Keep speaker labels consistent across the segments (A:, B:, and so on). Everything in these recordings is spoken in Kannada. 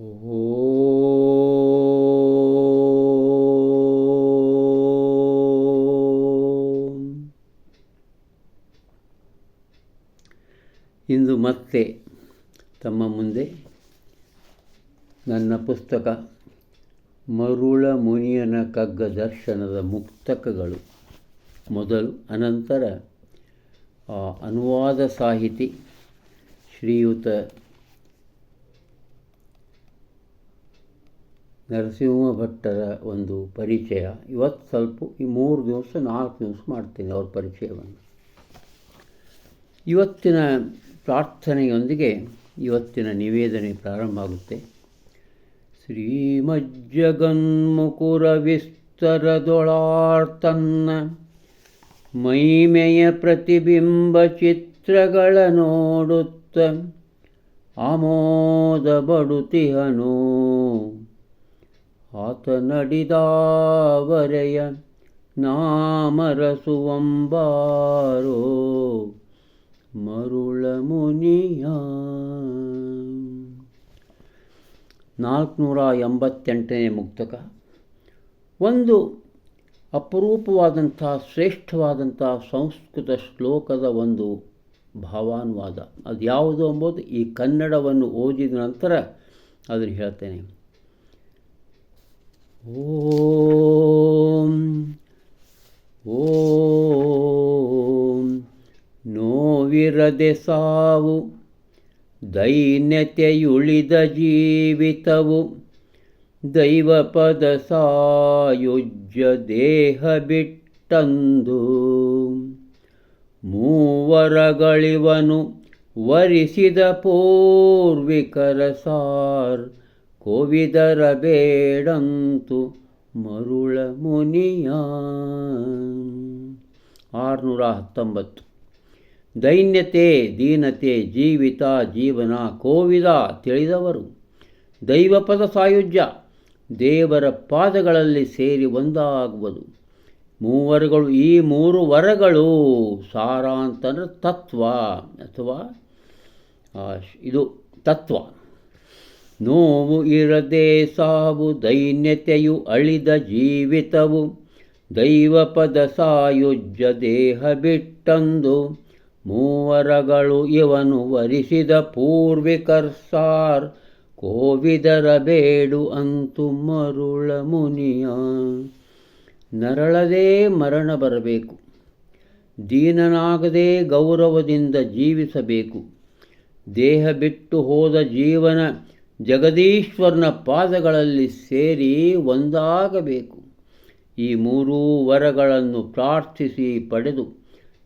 A: ಓಂ. ಇಂದು ಮತ್ತೆ ತಮ್ಮ ಮುಂದೆ ನನ್ನ ಪುಸ್ತಕ ಮರುಳ ಮುನಿಯನ ಕಗ್ಗ ದರ್ಶನದ ಮುಕ್ತಕಗಳು ಮೊದಲು ಅನಂತರ ಅನುವಾದ ಸಾಹಿತಿ ಶ್ರೀಯುತ ನರಸಿಂಹ ಭಟ್ಟರ ಒಂದು ಪರಿಚಯ. ಇವತ್ತು ಸ್ವಲ್ಪ ಈ ಮೂರು ದಿವಸ, ನಾಲ್ಕು ದಿವಸ ಮಾಡ್ತೀನಿ ಅವ್ರ ಪರಿಚಯವನ್ನು. ಇವತ್ತಿನ ಪ್ರಾರ್ಥನೆಯೊಂದಿಗೆ ಇವತ್ತಿನ ನಿವೇದನೆ ಪ್ರಾರಂಭ ಆಗುತ್ತೆ. ಶ್ರೀಮಜ್ಜಗನ್ಮುಕುರ ವಿಸ್ತರದೊಳಾರ್ತನ್ನ ಮೈಮೆಯ ಪ್ರತಿಬಿಂಬ ಚಿತ್ರಗಳ ನೋಡುತ್ತ ಆಮೋದ ಬಡುತಿಹನು ಆತ ನಡಿದಾವರೆಯ ನಾಮರಸುವಂಬಾರೋ ಮರುಳ ಮುನಿಯ ನಾಲ್ಕುನೂರ ಎಂಬತ್ತೆಂಟನೇ ಮುಕ್ತಕ ಒಂದು ಅಪರೂಪವಾದಂಥ, ಶ್ರೇಷ್ಠವಾದಂಥ ಸಂಸ್ಕೃತ ಶ್ಲೋಕದ ಒಂದು ಭಾವಾನುವಾದ. ಅದು ಯಾವುದು ಎಂಬುದು ಈ ಕನ್ನಡವನ್ನು ಓದಿದ ನಂತರ ಅದನ್ನು ಹೇಳ್ತೇನೆ. ಓಂ ಓಂ ನೋವಿರದೆ ಸಾವು ದೈನ್ಯತೆಯುಳಿದ ಜೀವಿತವು ದೈವಪದ ಸಾಯುಜ್ಯ ದೇಹ ಬಿಟ್ಟಂದು ಮೂವರಗಳಿವನು ವರಿಸಿದ ಪೂರ್ವಿಕರ ಸಾರ್ ಕೋವಿದರ ಬೇಡಂತು ಮರುಳ ಮುನಿಯ. ಆರುನೂರ ಹತ್ತೊಂಬತ್ತು. ದೈನ್ಯತೆ, ದೀನತೆ, ಜೀವಿತ, ಜೀವನ ಕೋವಿದ ತಿಳಿದವರು. ದೈವಪದ ಸಾಯುಜ್ಯ, ದೇವರ ಪಾದಗಳಲ್ಲಿ ಸೇರಿ ಒಂದಾಗುವುದು. ಮೂವರುಗಳು ಈ ಮೂರು ವರಗಳು ಸಾರಾಂತನ ತತ್ವ ಅಥವಾ ಇದು ತತ್ವ. ನೋವು ಇರದೆ ಸಾವು ದೈನ್ಯತೆಯು ಅಳಿದ ಜೀವಿತವು. ದೈವಪದ ಸಾಯುಜ್ಯ ದೇಹ ಬಿಟ್ಟಂದು ಮೂವರಗಳು ಇವನು ವರಿಸಿದ ಪೂರ್ವಿಕರ್ಸಾರ್ ಕೋವಿದರ ಬೇಡು ಅಂತು ಮರುಳ ಮುನಿಯ. ನರಳದೇ ಮರಣ ಬರಬೇಕು. ದೀನನಾಗದೇ ಗೌರವದಿಂದ ಜೀವಿಸಬೇಕು. ದೇಹ ಬಿಟ್ಟು ಹೋದ ಜೀವನ ಜಗದೀಶ್ವರನ ಪಾದಗಳಲ್ಲಿ ಸೇರಿ ಒಂದಾಗಬೇಕು. ಈ ಮೂರೂ ವರಗಳನ್ನು ಪ್ರಾರ್ಥಿಸಿ ಪಡೆದು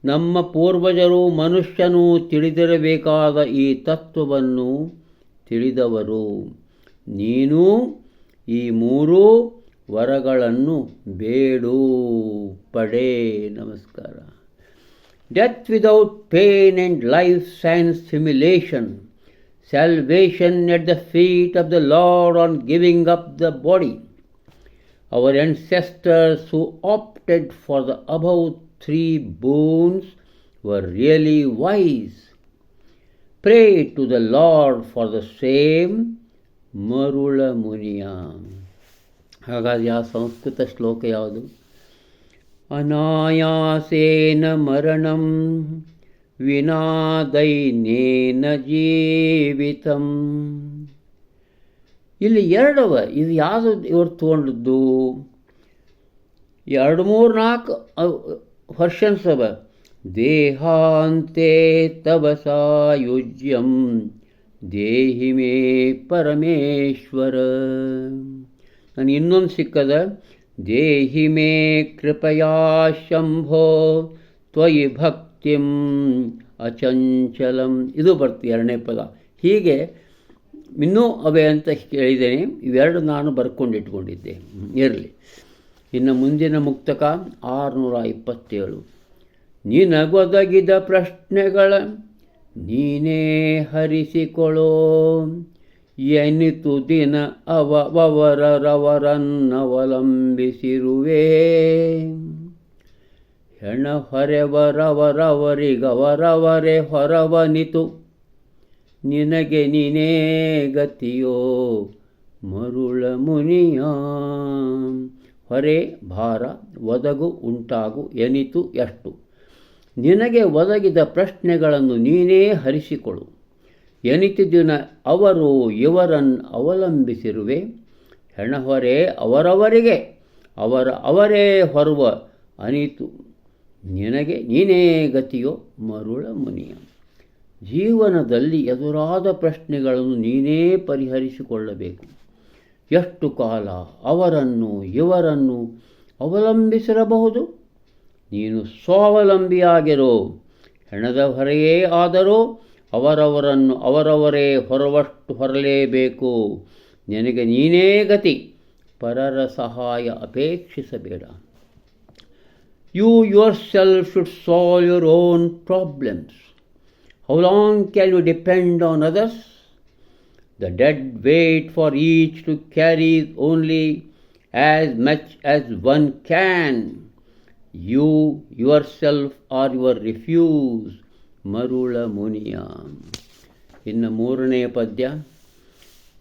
A: ನಮ್ಮ ಪೂರ್ವಜರು ಮನುಷ್ಯನು ತಿಳಿದಿರಬೇಕಾದ ಈ ತತ್ವವನ್ನು ತಿಳಿದವರು. ನೀನು ಈ ಮೂರೂ ವರಗಳನ್ನು ಬೇಡು. ಪಡೆ. ನಮಸ್ಕಾರ. Death without pain and life science simulation salvation at the feet of the Lord on giving up the body. Our ancestors who opted for the above three boons were really wise. Pray to the Lord for the same ಮರುಳ ಮುನಿಯ ಹಾಗಾಗಿ ಆ ಸಂಸ್ಕೃತ ಶ್ಲೋಕ ಯಾವುದು ಅನಾಯಾಸೇನ ಮರಣಂ ವಿನಾ ದೈನೇನ ಜೀವಿತಂ. ಇಲ್ಲಿ ಎರಡವ, ಇದು ಯಾವುದು ಇವರು ತೊಗೊಂಡದ್ದು? ಎರಡು ಮೂರು ನಾಲ್ಕು ವರ್ಷನ್ಸ್ ಅವ ದೇಹಾಂತೆ ತವ ಸಾಯುಜ್ಯಂ, ದೇಹಿ ಮೇ ಪರಮೇಶ್ವರ. ನಾನು ಇನ್ನೊಂದು ಸಿಕ್ಕದ, ದೇಹಿ ಮೇ ಕೃಪಯಾ ಶಂಭೋ, ತ್ವಯಿ ಭಕ್ತಿಂ ಅಚಂಚಲಂ. ಇದು ಬರ್ತದೆ ಎರಡನೇ ಪದ. ಹೀಗೆ ಇನ್ನೂ ಅವೆ ಅಂತ ಕೇಳಿದ್ದೇನೆ ಇವೆರಡು ನಾನು ಬರ್ಕೊಂಡಿಟ್ಕೊಂಡಿದ್ದೆ ಇರಲಿ. ಇನ್ನು ಮುಂದಿನ ಮುಕ್ತಕ ಆರುನೂರ ಇಪ್ಪತ್ತೇಳು ನಿನಗೊದಗಿದ ಪ್ರಶ್ನೆಗಳ ನೀನೇ ಹರಿಸಿಕೊಳ್ಳೋ. ಎನಿತು ದಿನ ಅವರವರರವರನ್ನವಲಂಬಿಸಿರುವೆ ಹೆಣ ಹೊರೆವರವರವರಿಗವರವರೆ ಹೊರವನಿತು. ನಿನಗೆ ನೀನೇ ಗತಿಯೋ ಮರುಳ ಮುನಿಯ. ಹೊರೆ ಭಾರ ಒದಗು ಉಂಟಾಗು ಎನಿತು ಎಷ್ಟು. ನಿನಗೆ ಒದಗಿದ ಪ್ರಶ್ನೆಗಳನ್ನು ನೀನೇ ಹರಿಸಿಕೊಡು. ಎನಿತಿದಿನ ಅವರು ಇವರನ್ನು ಅವಲಂಬಿಸಿರುವೆ. ಹೆಣಹೊರೆ ಅವರವರಿಗೆ, ಅವರ ಅವರೇ ಹೊರುವ ಅನಿತು. ನಿನಗೆ ನೀನೇ ಗತಿಯೋ ಮರುಳ ಮುನಿಯ. ಜೀವನದಲ್ಲಿ ಎದುರಾದ ಪ್ರಶ್ನೆಗಳನ್ನು ನೀನೇ ಪರಿಹರಿಸಿಕೊಳ್ಳಬೇಕು. ಎಷ್ಟು ಕಾಲ ಅವರನ್ನು, ಇವರನ್ನು ಅವಲಂಬಿಸಿರಬಹುದು? ನೀನು ಸ್ವಾವಲಂಬಿಯಾಗಿರೋ, ಹೆಣದ ಹೊರೆಯೇ ಆದರೂ ಅವರವರನ್ನು ಅವರವರೇ ಹೊರವಷ್ಟು ಹೊರಲೇಬೇಕು. ನಿನಗೆ ನೀನೇ ಗತಿ, ಪರರ ಸಹಾಯ ಅಪೇಕ್ಷಿಸಬೇಡ. You yourself should solve your own problems how long can you depend on others The dead wait for each to carry only as much as one can. You yourself are your refuge, ಮರುಳ ಮುನಿಯ ಇನ್ನು ಮೂರನೆಯ ಪದ್ಯ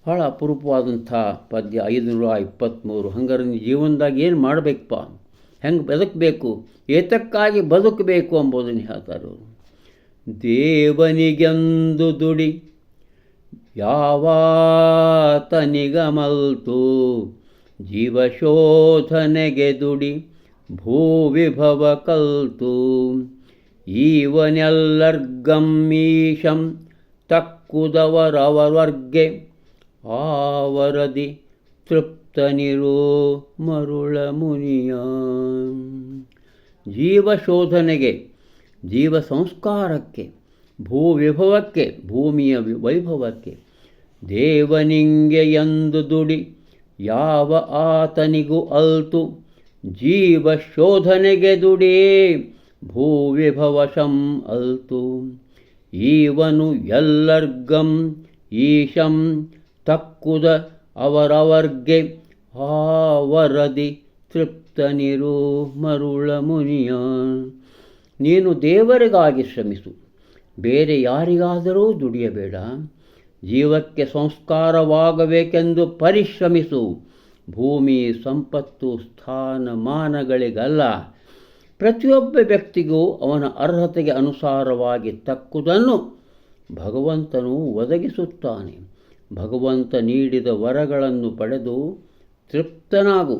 A: ಭಾಳ ಅಪರೂಪವಾದಂಥ ಪದ್ಯ ಐದುನೂರ ಇಪ್ಪತ್ತ್ಮೂರು ಹಂಗಾರೆ ನೀ ಜೀವನದಾಗ ಏನು ಮಾಡಬೇಕಪ್ಪ ಹೆಂಗೆ ಬದುಕಬೇಕು? ಏತಕ್ಕಾಗಿ ಬದುಕಬೇಕು ಎಂಬುದನ್ನು ಹೇಳ್ತಾರೆ ಅವರು. ದೇವನಿಗೆಂದು ದುಡಿ ಯಾವಾತನಿಗಮಲ್ತು ಜೀವಶೋಧನೆಗೆ ದುಡಿ ಭೂವಿಭವ ಕಲ್ತು ಈವನೆಲ್ಲರ್ಗಮ್ಮೀಶಂ ತಕ್ಕುದವರವರ್ಗೆ ಆವರದಿ ತೃಪ್ತನಿರೋ ಮರುಳ ಮುನಿಯ. ಜೀವಶೋಧನೆಗೆ ಜೀವ ಸಂಸ್ಕಾರಕ್ಕೆ, ಭೂ ವಿಭವಕ್ಕೆ, ಭೂಮಿಯ ವೈಭವಕ್ಕೆ, ದೇವನಿಂಗೆ ಎಂದು ದುಡಿ, ಯಾವ ಆತನಿಗೂ ಅಲ್ತು, ಜೀವ ಶೋಧನೆಗೆ ದುಡಿ ಭೂವಿಭವಶಂ ಅಲ್ತು. ಈವನು ಎಲ್ಲರ್ಗಂ, ಈಶಂ ತಕ್ಕುದ ಅವರವರ್ಗೆ ಆವರದಿ ತೃಪ್ತನಿರು ಮರುಳ ಮುನಿಯ. ನೀನು ದೇವರಿಗಾಗಿ ಶ್ರಮಿಸು. ಬೇರೆ ಯಾರಿಗಾದರೂ ದುಡಿಯಬೇಡ. ಜೀವಕ್ಕೆ ಸಂಸ್ಕಾರವಾಗಬೇಕೆಂದು ಪರಿಶ್ರಮಿಸು. ಭೂಮಿ, ಸಂಪತ್ತು ಸ್ಥಾನಮಾನಗಳಿಗಲ್ಲ ಪ್ರತಿಯೊಬ್ಬ ವ್ಯಕ್ತಿಗೂ ಅವನ ಅರ್ಹತೆಗೆ ಅನುಸಾರವಾಗಿ ತಕ್ಕುದನ್ನು ಭಗವಂತನು ಒದಗಿಸುತ್ತಾನೆ. ಭಗವಂತ ನೀಡಿದ ವರಗಳನ್ನು ಪಡೆದು ತೃಪ್ತನಾಗು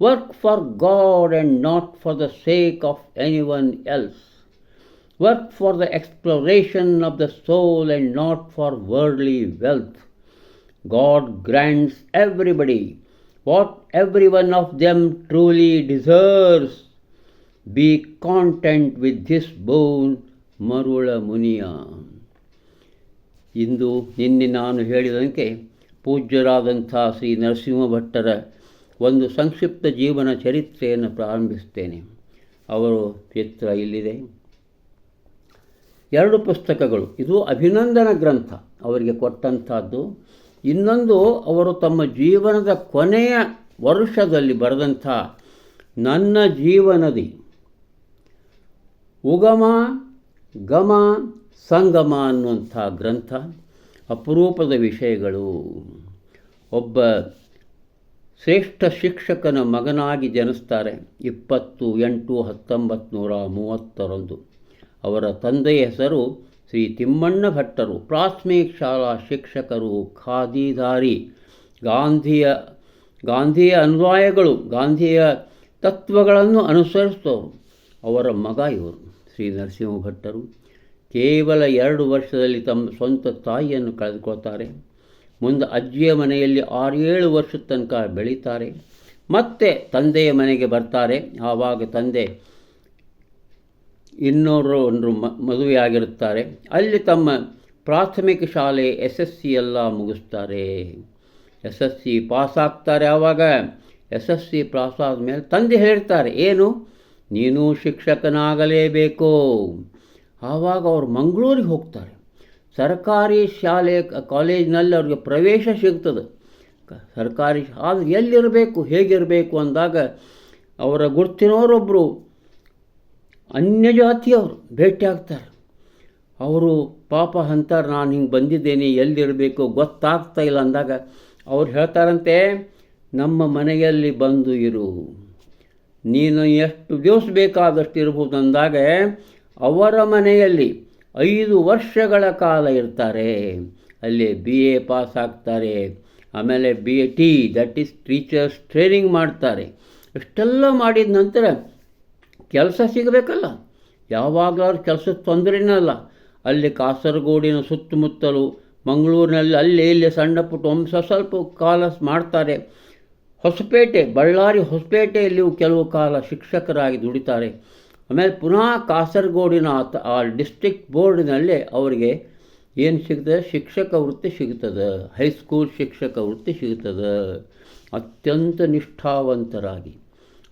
A: work for God and not for the sake of anyone else Work for the exploration of the soul and not for worldly wealth. God grants everybody what every one of them truly deserves. Be content with this boon, ಮರುಳ ಮುನಿಯ ಇಂದು ನಿನ್ನೆ ನಾನು ಹೇಳಿದಂತೆ ಪೂಜ್ಯರಾದಂಥ ಶ್ರೀ ನರಸಿಂಹ ಭಟ್ಟರ ಒಂದು ಸಂಕ್ಷಿಪ್ತ ಜೀವನ ಚರಿತ್ರೆಯನ್ನು ಪ್ರಾರಂಭಿಸ್ತೇನೆ ಅವರು ಚಿತ್ರ ಇಲ್ಲಿದೆ. ಎರಡು ಪುಸ್ತಕಗಳು. ಇದು ಅಭಿನಂದನ ಗ್ರಂಥ. ಅವರಿಗೆ ಕೊಟ್ಟಂಥದ್ದು. ಇನ್ನೊಂದು, ಅವರು ತಮ್ಮ ಜೀವನದ ಕೊನೆಯ ವರ್ಷದಲ್ಲಿ ಬರೆದಂಥ ನನ್ನ ಜೀವನದಿ. ಉಗಮ, ಗಮ, ಸಂಗಮ ಅನ್ನುವಂಥ ಗ್ರಂಥ. ಅಪರೂಪದ ವಿಷಯಗಳು. ಒಬ್ಬ ಶ್ರೇಷ್ಠ ಶಿಕ್ಷಕನ ಮಗನಾಗಿ ಜನಿಸ್ತಾರೆ ಇಪ್ಪತ್ತು ಎಂಟು ಹತ್ತೊಂಬತ್ತು ನೂರ ಮೂವತ್ತರಂದು. ಅವರ ತಂದೆಯ ಹೆಸರು ಶ್ರೀ ತಿಮ್ಮಣ್ಣ ಭಟ್ಟರು. ಪ್ರಾಥಮಿಕ ಶಾಲಾ ಶಿಕ್ಷಕರು, ಖಾದಿದಾರಿ, ಗಾಂಧಿಯ ಗಾಂಧಿಯ ಅನ್ವಯಗಳು ಗಾಂಧಿಯ ತತ್ವಗಳನ್ನು ಅನುಸರಿಸಿದವರು ಅವರ ಮಗ ಇವರು ಶ್ರೀ ನರಸಿಂಹ ಭಟ್ಟರು. ಕೇವಲ ಎರಡು ವರ್ಷದಲ್ಲಿ ತಮ್ಮ ಸ್ವಂತ ತಾಯಿಯನ್ನು ಕಳೆದುಕೊಳ್ತಾರೆ. ಮುಂದೆ ಅಜ್ಜಿಯ ಮನೆಯಲ್ಲಿ ಆರೇಳು ವರ್ಷದ ತನಕ ಬೆಳೀತಾರೆ. ಮತ್ತೆ ತಂದೆಯ ಮನೆಗೆ ಬರ್ತಾರೆ. ಆವಾಗ ತಂದೆ ಇನ್ನೂರು ಒಂದು ಮದುವೆಯಾಗಿರುತ್ತಾರೆ. ಅಲ್ಲಿ ತಮ್ಮ ಪ್ರಾಥಮಿಕ ಶಾಲೆ ಎಸ್ ಎಸ್ ಸಿ ಎಲ್ಲ ಮುಗಿಸ್ತಾರೆ. ಎಸ್ ಎಸ್ ಸಿ ಪಾಸಾಗ್ತಾರೆ ಆವಾಗ. ಎಸ್ ಎಸ್ ಸಿ ಪಾಸ್ ಆದಮೇಲೆ ತಂದೆ ಹೇಳ್ತಾರೆ ಏನು? ನೀನು ಶಿಕ್ಷಕನಾಗಲೇಬೇಕು. ಆವಾಗ ಅವರು ಮಂಗಳೂರಿಗೆ ಹೋಗ್ತಾರೆ. ಸರ್ಕಾರಿ ಶಾಲೆ, ಕಾಲೇಜಿನಲ್ಲಿ ಅವ್ರಿಗೆ ಪ್ರವೇಶ ಸಿಗ್ತದೆ. ಸರ್ಕಾರಿ ಆದರೆ ಎಲ್ಲಿರಬೇಕು, ಹೇಗಿರಬೇಕು ಅಂದಾಗ ಅವರ ಗುರ್ತಿನವರೊಬ್ಬರು ಅನ್ಯ ಜಾತಿಯವರು ಭೇಟಿ ಆಗ್ತಾರೆ. ಅವರು, ಪಾಪ ಅಂತಾರೆ ನಾನು ಹಿಂಗೆ ಬಂದಿದ್ದೇನೆ, ಎಲ್ಲಿರಬೇಕು, ಗೊತ್ತಾಗ್ತಾ ಇಲ್ಲ ಅಂದಾಗ ಅವ್ರು ಹೇಳ್ತಾರಂತೆ, ನಮ್ಮ ಮನೆಯಲ್ಲಿ ಬಂದು ಇರು. ನೀನು ಎಷ್ಟು ದಿವಸ ಬೇಕಾದಷ್ಟು ಇರ್ಬೋದು ಅಂದಾಗ ಅವರ ಮನೆಯಲ್ಲಿ ಐದು ವರ್ಷಗಳ ಕಾಲ ಇರ್ತಾರೆ. ಅಲ್ಲಿ ಬಿ ಎ ಪಾಸ್ ಆಗ್ತಾರೆ. ಆಮೇಲೆ B A T that is teachers training ಮಾಡ್ತಾರೆ. ಇಷ್ಟೆಲ್ಲ ಮಾಡಿದ ನಂತರ ಕೆಲಸ ಸಿಗಬೇಕಲ್ಲ. ಯಾವಾಗಲಾದ್ರೂ ಕೆಲಸದ ತೊಂದರೆನೇ ಅಲ್ಲ ಅಲ್ಲಿ ಕಾಸರಗೋಡಿನ ಸುತ್ತಮುತ್ತಲು, ಮಂಗಳೂರಿನಲ್ಲಿ ಅಲ್ಲಿ ಇಲ್ಲಿ ಸಣ್ಣ ಪುಟ್ಟ ವಂಶ ಸ್ವಲ್ಪ ಕಾಲ ಮಾಡ್ತಾರೆ. ಹೊಸಪೇಟೆ, ಬಳ್ಳಾರಿ ಹೊಸಪೇಟೆಯಲ್ಲಿಯೂ ಕೆಲವು ಕಾಲ ಶಿಕ್ಷಕರಾಗಿ ದುಡಿತಾರೆ. ಆಮೇಲೆ ಪುನಃ ಕಾಸರಗೋಡಿನ ಆ ಡಿಸ್ಟಿಕ್ ಬೋರ್ಡಿನಲ್ಲಿ ಅವರಿಗೆ ಏನು ಸಿಗ್ತದೆ? ಶಿಕ್ಷಕ ವೃತ್ತಿ ಸಿಗ್ತದೆ. ಹೈಸ್ಕೂಲ್ ಶಿಕ್ಷಕ ವೃತ್ತಿ ಸಿಗ್ತದೆ. ಅತ್ಯಂತ ನಿಷ್ಠಾವಂತರಾಗಿ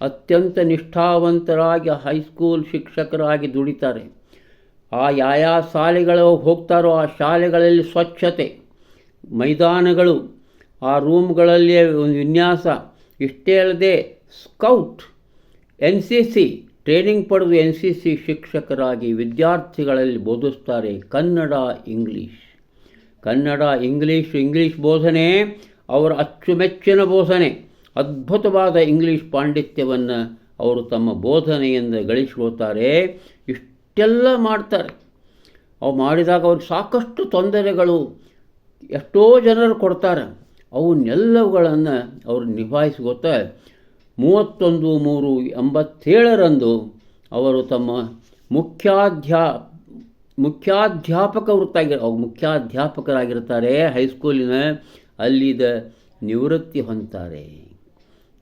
A: ಅತ್ಯಂತ ನಿಷ್ಠಾವಂತರಾಗಿ ಹೈಸ್ಕೂಲ್ ಶಿಕ್ಷಕರಾಗಿ ದುಡಿತಾರೆ. ಆ ಯಾಯಾ ಶಾಲೆಗಳು ಹೋಗ್ತಾರೋ ಆ ಶಾಲೆಗಳಲ್ಲಿ ಸ್ವಚ್ಛತೆ, ಮೈದಾನಗಳು, ಆ ರೂಮ್ಗಳಲ್ಲಿ ಒಂದು ವಿನ್ಯಾಸ, ಇಷ್ಟೇ ಅಲ್ಲದೆ scout, N C C training ಪಡೆದು ಎನ್ ಸಿ ಸಿ ಶಿಕ್ಷಕರಾಗಿ ವಿದ್ಯಾರ್ಥಿಗಳಲ್ಲಿ ಬೋಧಿಸ್ತಾರೆ Kannada, English. Kannada, English English ಬೋಧನೆ ಅವರ ಅಚ್ಚುಮೆಚ್ಚಿನ ಬೋಧನೆ. ಅದ್ಭುತವಾದ ಇಂಗ್ಲೀಷ್ ಪಾಂಡಿತ್ಯವನ್ನು ಅವರು ತಮ್ಮ ಬೋಧನೆಯಿಂದ ಗಳಿಸ್ಕೊಳ್ತಾರೆ ಇಷ್ಟೆಲ್ಲ ಮಾಡ್ತಾರೆ. ಅವು ಮಾಡಿದಾಗ ಅವ್ರಿಗೆ ಸಾಕಷ್ಟು ತೊಂದರೆಗಳು ಎಷ್ಟೋ ಜನರು ಕೊಡ್ತಾರೆ. ಅವನ್ನೆಲ್ಲವುಗಳನ್ನು ಅವರು ನಿಭಾಯಿಸ್ಕೊತ ಮೂವತ್ತೊಂದು, ಮೂರು, ಎಂಬತ್ತೇಳರಂದು ಅವರು ತಮ್ಮ ಮುಖ್ಯಾಧ್ಯಾ, ಮುಖ್ಯಾಧ್ಯಾಪಕ ವೃತ್ತಾಗಿ ಮುಖ್ಯಾಧ್ಯಾಪಕರಾಗಿರ್ತಾರೆ, ಹೈಸ್ಕೂಲಿನ ಅಲ್ಲಿದ ನಿವೃತ್ತಿ ಹೊಂದ್ತಾರೆ.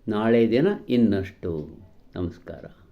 A: ನಾಳೆ ದಿನ ಇನ್ನಷ್ಟು. ನಮಸ್ಕಾರ.